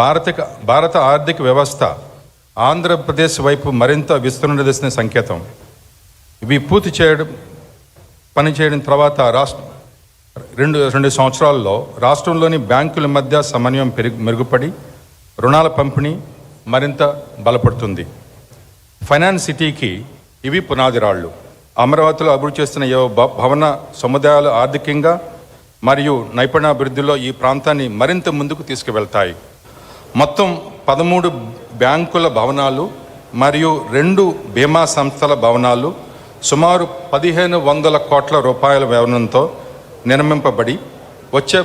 భారత భారత ఆర్థిక వ్యవస్థ ఆంధ్రప్రదేశ్ వైపు మరింత విస్తరణ చేసిన సంకేతం. ఇవి పూర్తి చేయడం పని చేయడం తర్వాత రాష్ట్ర రెండు రెండు సంవత్సరాల్లో రాష్ట్రంలోని బ్యాంకుల మధ్య సమన్వయం పెరుగు మెరుగుపడి రుణాల పంపిణీ మరింత బలపడుతుంది. ఫైనాన్స్ సిటీకి ఇవి పునాది రాళ్ళు అమరావతిలో అభివృద్ధి చేస్తున్న ఏ భవన సముదాయాలు ఆర్థికంగా మరియు నైపుణ్యాభివృద్ధిలో ఈ ప్రాంతాన్ని మరింత ముందుకు తీసుకువెళ్తాయి. మొత్తం పదమూడు బ్యాంకుల భవనాలు మరియు రెండు బీమా సంస్థల భవనాలు సుమారు పదిహేను వందల కోట్ల రూపాయల వ్యవనంతో నిర్మింపబడి వచ్చే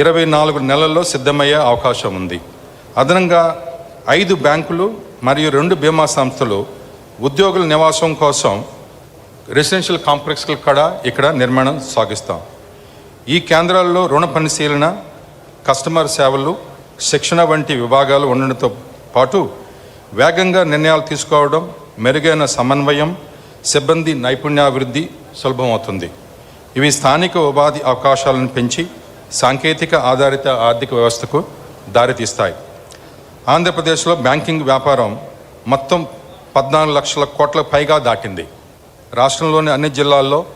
ఇరవై నాలుగు నెలల్లో సిద్ధమయ్యే అవకాశం ఉంది. అదనంగా ఐదు బ్యాంకులు మరియు రెండు బీమా సంస్థలు ఉద్యోగుల నివాసం కోసం రెసిడెన్షియల్ కాంప్లెక్స్లు కూడా ఇక్కడ నిర్మాణం సాగిస్తాం. ఈ కేంద్రాల్లో రుణ పరిశీలన కస్టమర్ సేవలు శిక్షణ వంటి విభాగాలు ఉండడంతో పాటు వేగంగా నిర్ణయాలు తీసుకోవడం మెరుగైన సమన్వయం సిబ్బంది నైపుణ్యాభివృద్ధి సులభమవుతుంది. ఇవి స్థానిక ఉపాధి అవకాశాలను పెంచి సాంకేతిక ఆధారిత ఆర్థిక వ్యవస్థకు దారితీస్తాయి. ఆంధ్రప్రదేశ్లో బ్యాంకింగ్ వ్యాపారం మొత్తం పద్నాలుగు లక్షల కోట్ల పైగా దాటింది. రాష్ట్రంలోని అన్ని జిల్లాల్లో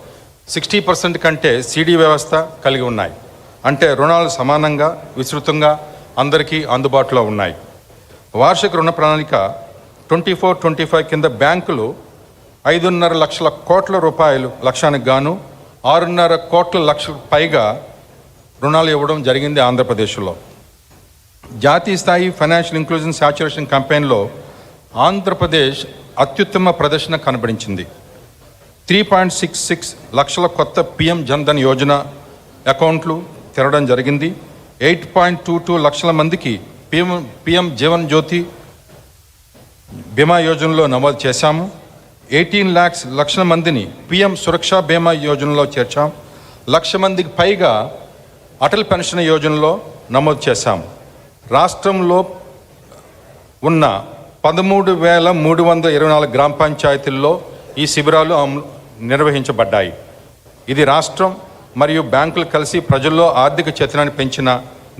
సిక్స్టీ పర్సెంట్ కంటే సిడి వ్యవస్థ కలిగి ఉన్నాయి. అంటే రుణాలు సమానంగా విస్తృతంగా అందరికీ అందుబాటులో ఉన్నాయి. వార్షిక రుణ ప్రణాళిక ట్వంటీ ఫోర్ ట్వంటీ ఫైవ్ కింద బ్యాంకులు ఐదున్నర లక్షల కోట్ల రూపాయలు లక్ష్యానికి గాను ఆరున్నర కోట్ల లక్షల పైగా రుణాలు ఇవ్వడం జరిగింది ఆంధ్రప్రదేశ్లో. జాతీయ స్థాయి ఫైనాన్షియల్ ఇంక్లూజన్ సాచురేషన్ క్యాంపెయిన్లో ఆంధ్రప్రదేశ్ అత్యుత్తమ ప్రదర్శన కనబడించింది. త్రీ పాయింట్ సిక్స్ సిక్స్ లక్షల కొత్త పిఎం జన్ధన్ యోజన అకౌంట్లు తెరవడం జరిగింది. ఎయిట్ పాయింట్ టూ టూ లక్షల మందికి పిఎం పిఎం జీవన్ జ్యోతి బీమా యోజనలో నమోదు చేశాము. ఎయిటీన్ ల్యాక్స్ లక్షల మందిని పిఎం సురక్ష బీమా యోజనలో చేర్చాం. లక్ష మందికి పైగా అటల్ పెన్షన్ యోజనలో నమోదు చేశాము. రాష్ట్రంలో ఉన్న పదమూడు వేల మూడు వందల ఇరవై నాలుగు గ్రామ పంచాయతీల్లో ఈ శిబిరాలు నిర్వహించబడ్డాయి. ఇది రాష్ట్రం మరియు బ్యాంకులు కలిసి ప్రజల్లో ఆర్థిక చేతనాన్ని పెంచిన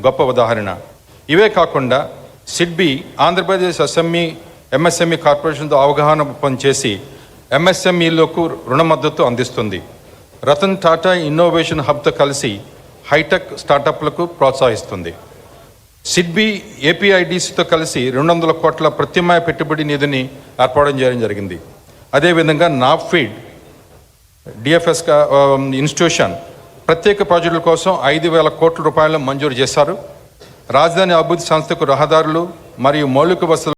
గొప్ప ఉదాహరణ. ఇవే కాకుండా సిడ్బి ఆంధ్రప్రదేశ్ అసెంబ్లీ ఎంఎస్ఎంఈ కార్పొరేషన్తో అవగాహన పనిచేసి ఎంఎస్ఎంఈలకు రుణ మద్దతు అందిస్తుంది. రతన్ టాటా ఇన్నోవేషన్ హబ్తో కలిసి హైటెక్ స్టార్టప్లకు ప్రోత్సహిస్తుంది. సిడ్బి ఏపీఐడిసితో కలిసి రెండు వందల కోట్ల ప్రత్యామ్నాయ పెట్టుబడి నిధిని ఏర్పాటు చేయడం జరిగింది. అదేవిధంగా నాఫీడ్ డిఎఫ్ఎస్ ఇన్స్టిట్యూషన్ ప్రత్యేక ప్రాజెక్టుల కోసం ఐదు వేల కోట్ల రూపాయలను మంజూరు చేశారు. రాజధాని అభివృద్ధి సంస్థకు రహదారులు మరియు మౌలిక వసతులు